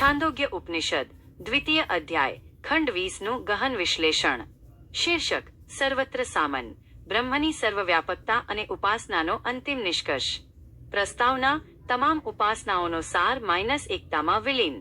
છાંદોગ્ય ઉપનિષદ, દ્વિતીય અધ્યાય, ખંડ વીસનું ગહન વિશ્લેષણ. શીર્ષક, સર્વત્ર સામન. બ્રહ્મની સર્વવ્યાપકતા અને ઉપાસનાનો અંતિમ નિષ્કર્ષ. પ્રસ્તાવના, તમામ ઉપાસનાઓનો સાર માઇનસ એકતામાં વિલીન.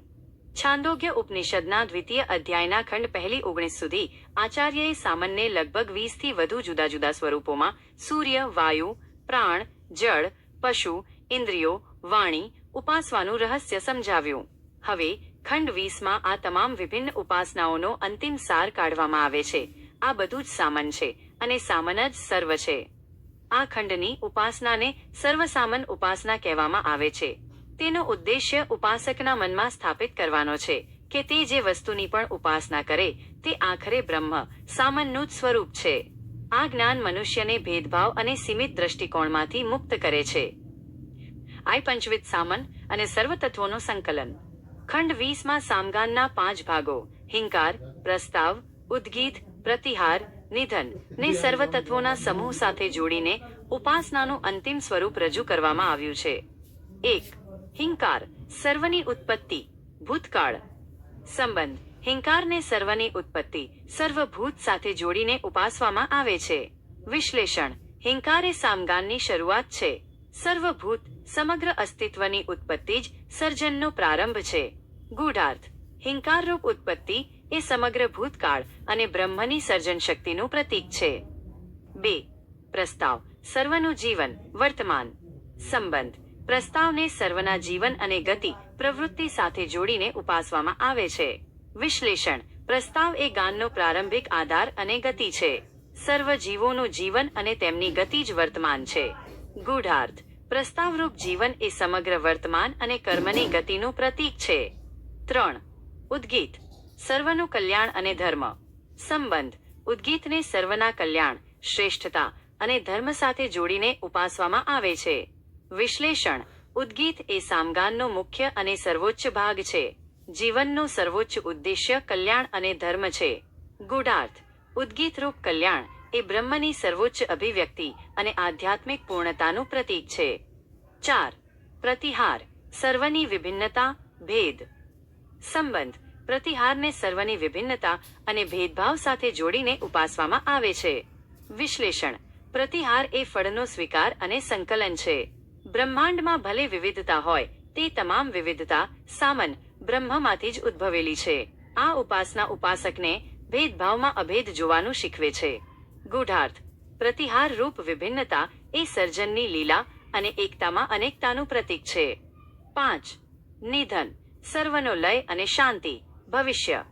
છાંદોગ્ય ઉપનિષદના દ્વિતીય અધ્યાયના ખંડ પહેલી ઓગણીસ સુધી આચાર્યએ સામાન્ય લગભગ વીસથી વધુ જુદા જુદા સ્વરૂપોમાં સૂર્ય, વાયુ, પ્રાણ, જળ, પશુ, ઇન્દ્રિયો, વાણી, ઉપાસવાનું રહસ્ય સમજાવ્યું. હવે ખંડ વીસમાં આ તમામ વિભિન્ન ઉપાસનાઓનો અંતિમ સાર કાઢવામાં આવે છે. આ બધું જ સામન છે અને સામન જ સર્વ છે. આ ખંડની ઉપાસનાને સર્વસામન ઉપાસના કહેવામાં આવે છે. તેનો ઉદ્દેશ્ય ઉપાસકના મનમાં સ્થાપિત કરવાનો છે કે તે જે વસ્તુની પણ ઉપાસના કરે તે આખરે બ્રહ્મ સામનનું જ સ્વરૂપ છે. આ જ્ઞાન મનુષ્યને ભેદભાવ અને સીમિત દ્રષ્ટિકોણમાંથી મુક્ત કરે છે. આઈ પંચવિધ સામન અને સર્વતત્વોનું સંકલન. ખંડ વીસમાં સામગાનના પાંચ ભાગો. હિંકાર, પ્રસ્તાવ, ઉદ્ગીત, પ્રતિહાર, નિધન ને સર્વતત્વોના સમૂહ સાથે જોડીને ઉપાસનાનું અંતિમ સ્વરૂપ રજૂ કરવામાં આવ્યું છે. એક, હિંકાર, સર્વની ઉત્પત્તિ, ભૂતકાળ. સંબંધ હિંકારને સર્વની ઉત્પત્તિ, સર્વભૂત સાથે જોડીને ઉપાસવામાં આવે છે. વિશ્લેષણ, હિંકાર એ સામગાનની શરૂઆત છે. સર્વભૂત, સમગ્ર અસ્તિત્વની ઉત્પત્તિ જ સર્જનનો પ્રારંભ છે. ગૂઢાર્થ. હિંકારરૂપ ઉત્પત્તિ એ સમગ્ર ભૂતકાળ અને બ્રહ્મની સર્જન શક્તિનું પ્રતીક છે. બે, પ્રસ્તાવ. સર્વનું જીવન, વર્તમાન. સંબંધ. પ્રસ્તાવને સર્વના જીવન અને ગતિ, પ્રવૃત્તિ સાથે જોડીને ઉપાસવામાં આવે છે. વિશ્લેષણ. પ્રસ્તાવ એ ગાનનો પ્રારંભિક આધાર અને ગતિ છે. સર્વ જીવોનું જીવન અને તેમની ગતિ જ વર્તમાન છે. ગૂઢાર્થ. પ્રસ્તાવરૂપ જીવન એ સમગ્ર વર્તમાન અને કર્મની ગતિનું પ્રતીક છે. ત્રણ, ઉદ્ગીત, સર્વનું કલ્યાણ અને ધર્મ. સંબંધ, ઉદ્ગીતને સર્વના કલ્યાણ, શ્રેષ્ઠતા અને ધર્મ સાથે જોડીને ઉપાસવામાં આવે છે. વિશ્લેષણ, ઉદ્ગીત એ સામગાનનો મુખ્ય અને સર્વોચ્ચ ભાગ છે. જીવનનો સર્વોચ્ચ ઉદ્દેશ્ય કલ્યાણ અને ધર્મ છે. ગુઢાર્થ, ઉદ્ગીતરૂપ કલ્યાણ એ બ્રહ્મની સર્વોચ્ચ અભિવ્યક્તિ અને આધ્યાત્મિક પૂર્ણતાનું પ્રતીક છે. ચાર, પ્રતિહાર, સર્વની વિભિન્નતા, ભેદ. સંબંધ. પ્રતિહારને સર્વની વિભિન્નતા અને ભેદભાવ સાથે જોડીને ઉપાસવામાં આવે છે. વિશ્લેષણ. પ્રતિહાર એ ફળનો સ્વીકાર અને સંકલન છે. બ્રહ્માંડમાં ભલે વિવિધતા હોય, તે તમામ વિવિધતા સામન બ્રહ્મમાંથી જ ઉદ્ભવેલી છે. આ ઉપાસના ઉપાસકને ભેદભાવમાં અભેદ જોવાનું શીખવે છે. ગૂઢાર્થ. પ્રતિહાર રૂપ વિભિન્નતા એ સર્જનની લીલા અને એકતામાં અનેકતાનું પ્રતીક છે. પાંચ. નિધન. સર્વનો લય અને શાંતિ, ભવિષ્ય.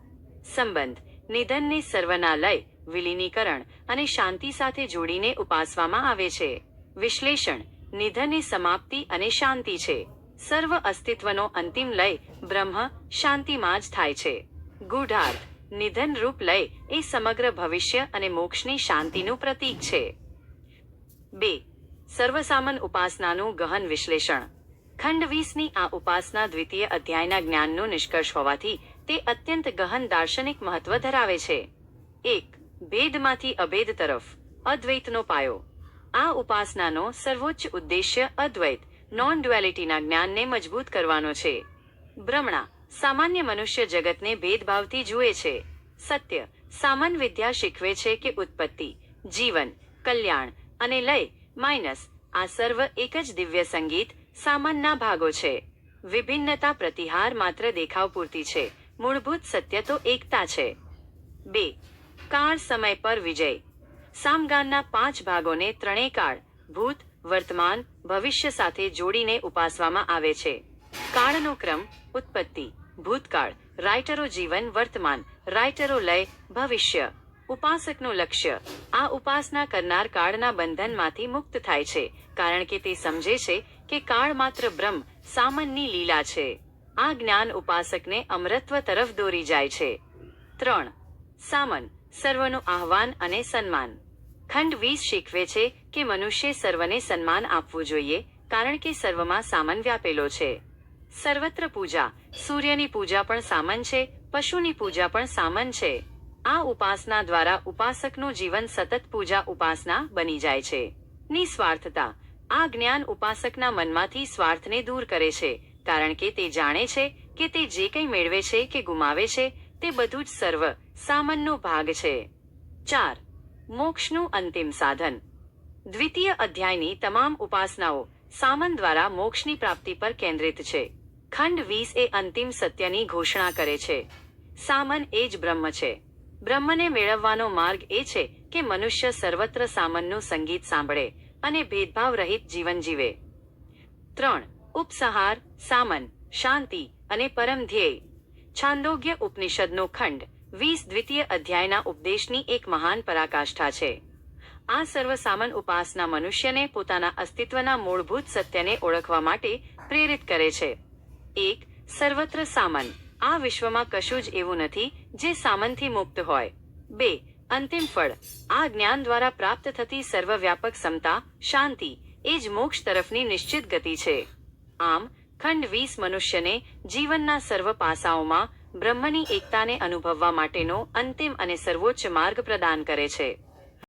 સંબંધ, નિધનને સર્વના લય, વિલીનીકરણ અને શાંતિ સાથે જોડીને ઉપાસવામાં આવે છે. વિશ્લેષણ નિધન એ સમાપ્તિ અને શાંતિ છે. સર્વ અસ્તિત્વનો અંતિમ લય બ્રહ્મ શાંતિમાં જ થાય છે. ગૂઢાર્થ નિધન રૂપ લય એ સમગ્ર ભવિષ્ય અને મોક્ષની શાંતિનું પ્રતીક છે. બે, સર્વસામન ઉપાસનાનું ગહન વિશ્લેષણ. ખંડ વીસની આ ઉપાસના દ્વિતીય અધ્યાયના જ્ઞાનનો નિષ્કર્ષ હોવાથી તે અત્યંત ગહન દાર્શનિક મહત્વ ધરાવે છે. એક, ભેદમાંથી અભેદ તરફ, અદ્વૈતનો પાયો. આ ઉપાસનાનો સર્વોચ્ચ ઉદ્દેશ્ય અદ્વૈત નોન ડ્યુઆલિટીના જ્ઞાનને મજબૂત કરવાનો છે. ભ્રમણા, સામાન્ય મનુષ્ય જગતને ભેદભાવથી જુએ છે. સત્ય, સામાન વિદ્યા શીખવે છે કે ઉત્પત્તિ, જીવન, કલ્યાણ અને લય, માઇનસ, આ સર્વ એક જ દિવ્ય સંગીત સામાનના ભાગો છે. વિભિન્નતા પ્રતિહાર માત્ર દેખાવ પૂરતી છે. મૂળભૂત સત્ય તો એકતા છે. બે. કાળ સમય પર વિજય. સામગાનના પાંચ ભાગોને ત્રણેય કાળ, ભૂત, વર્તમાન, ભવિષ્ય સાથે જોડીને ઉપાસવામાં આવે છે. કાળનો ક્રમ, ઉત્પત્તિ, ભૂતકાળ, રાઇટરો જીવન, વર્તમાન, રાઇટરો લય, ભવિષ્ય. ઉપાસકનું લક્ષ્ય. આ ઉપાસના કરનાર કાળના બંધનમાંથી મુક્ત થાય છે, કારણ કે તે સમજે છે કે કાળ માત્ર બ્રહ્મ, સામનની લીલા છે. આ જ્ઞાન ઉપાસકને અમરત્વ તરફ દોરી જાય છે. ત્રણ. સામન, સર્વનું આહવાન અને સન્માન. ખંડ વીસ શીખવે છે કે મનુષ્ય સર્વને સન્માન આપવું જોઈએ, કારણ કે સર્વમાં સામન વ્યાપેલો છે. સર્વત્ર પૂજા, સૂર્યની પૂજા પણ સામન છે, પશુની પૂજા પણ સામન છે. આ ઉપાસના દ્વારા ઉપાસકનું જીવન સતત પૂજા ઉપાસના બની જાય છે. નિસ્વાર્થતા. આ જ્ઞાન ઉપાસકના મનમાંથી સ્વાર્થને દૂર કરે છે, કારણ કે તે જાણે છે કે તે જે કંઈ મેળવે છે કે ગુમાવે છે, તે બધું જ સર્વ, સામનનો ભાગ છે. ચાર. મોક્ષનું અંતિમ સાધન. દ્વિતીય અધ્યાયની તમામ ઉપાસનાઓ સામન દ્વારા મોક્ષની પ્રાપ્તિ પર કેન્દ્રિત છે. ખંડ વીસ એ અંતિમ સત્યની ઘોષણા કરે છે. સામન એ જ બ્રહ્મ છે. બ્રહ્મને મેળવવાનો માર્ગ એ છે કે મનુષ્ય સર્વત્ર સામનનું સંગીત સાંભળે અને ભેદભાવ રહિત જીવન જીવે. ત્રણ, ઉપસહાર, સામન, શાંતિ અને પરમ ધ્યેય. છાંદોગ્ય ઉપનિષદનો ખંડ વીસ દ્વિતીય અધ્યાયના ઉપદેશની એક મહાન પરાકાષ્ઠા છે. આ સર્વ સામન ઉપાસના મનુષ્યને પોતાના અસ્તિત્વના મૂળભૂત સત્યને ઓળખવા માટે પ્રેરિત કરે છે. એક, સર્વત્ર સામન. આ વિશ્વમાં કશું જ એવું નથી જે સામનથી મુક્ત હોય. બે, અંતિમ ફળ. આ જ્ઞાન દ્વારા પ્રાપ્ત થતી સર્વવ્યાપક સમતા શાંતિ, એ જ મોક્ષ તરફની નિશ્ચિત ગતિ છે. આમ, ખંડ વીસ મનુષ્યને જીવનના સર્વ પાસાઓમાં બ્રહ્મની એકતાને અનુભવવા માટેનો અંતિમ અને સર્વોચ્ચ માર્ગ પ્રદાન કરે છે.